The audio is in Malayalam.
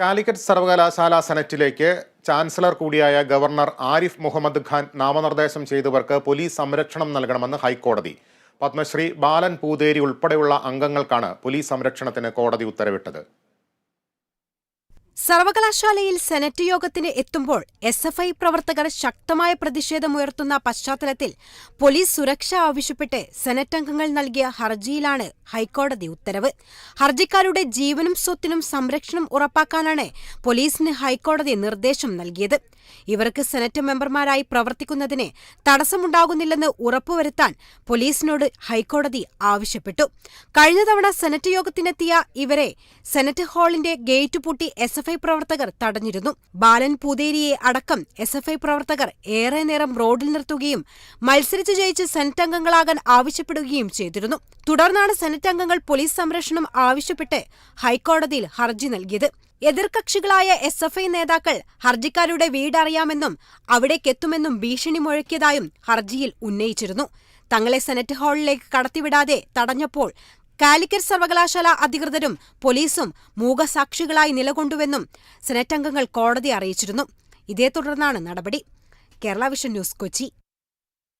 കാലിക്കറ്റ് സർവകലാശാല സെനറ്റിലേക്ക് ചാൻസലർ കൂടിയായ ഗവർണർ ആരിഫ് മുഹമ്മദ് ഖാൻ നാമനിർദ്ദേശം ചെയ്തവർക്ക് പോലീസ് സംരക്ഷണം നൽകണമെന്ന് ഹൈക്കോടതി. പത്മശ്രീ ബാലൻ പൂതേരി ഉൾപ്പെടെയുള്ള അംഗങ്ങൾക്കാണ് പോലീസ് സംരക്ഷണത്തിന് കോടതി ഉത്തരവിട്ടത്. സർവകലാശാലയിൽ സെനറ്റ് യോഗത്തിന് എത്തുമ്പോൾ എസ് എഫ് ഐ പ്രവർത്തകർ ശക്തമായ പ്രതിഷേധമുയർത്തുന്ന പശ്ചാത്തലത്തിൽ പോലീസ് സുരക്ഷ ആവശ്യപ്പെട്ട് സെനറ്റ് അംഗങ്ങൾ നൽകിയ ഹർജിയിലാണ് ഹൈക്കോടതി ഉത്തരവ്. ഹർജിക്കാരുടെ ജീവനും സ്വത്തിനും സംരക്ഷണം ഉറപ്പാക്കാനാണ് പോലീസിന് ഹൈക്കോടതി നിർദ്ദേശം നൽകിയത്. ഇവർക്ക് സെനറ്റ് മെമ്പർമാരായി പ്രവർത്തിക്കുന്നതിന് തടസ്സമുണ്ടാകുന്നില്ലെന്ന് ഉറപ്പുവരുത്താൻ പോലീസിനോട് ഹൈക്കോടതി ആവശ്യപ്പെട്ടു. കഴിഞ്ഞ തവണ സെനറ്റ് യോഗത്തിനെത്തിയ ഇവരെ സെനറ്റ് ഹാളിന്റെ ഗേറ്റ് പൂട്ടി എസ് എഫ് ഐ പ്രവർത്തകർ തടഞ്ഞിരുന്നു. ബാലൻ പൂതേരിയെ അടക്കം എസ് എഫ് ഐ പ്രവർത്തകർ ഏറെ നേരം റോഡിൽ നിർത്തുകയും മത്സരിച്ച് ജയിച്ച് സെനറ്റ് അംഗങ്ങളാകാൻ ആവശ്യപ്പെടുകയും ചെയ്തിരുന്നു. തുടർന്നാണ് സെനറ്റ് അംഗങ്ങൾ പോലീസ് സംരക്ഷണം ആവശ്യപ്പെട്ട് ഹൈക്കോടതിയിൽ ഹർജി നൽകിയത്. എതിർകക്ഷികളായ എസ് എഫ് ഐ നേതാക്കൾ ഹർജിക്കാരുടെ വീടറിയാമെന്നും അവിടേക്കെത്തുമെന്നും ഭീഷണി മുഴക്കിയതായും ഹർജിയിൽ ഉന്നയിച്ചിരുന്നു. തങ്ങളെ സെനറ്റ് ഹാളിലേക്ക് കടത്തിവിടാതെ തടഞ്ഞപ്പോൾ കാലിക്കറ്റ് സർവകലാശാല അധികൃതരും പോലീസും മൂകസാക്ഷികളായി നിലകൊണ്ടുവെന്നും സെനറ്റ് അംഗങ്ങൾ കോടതി അറിയിച്ചിരുന്നു. ഇതേ തുടർന്നാണ് നടപടി. Kerala vision news Kochi.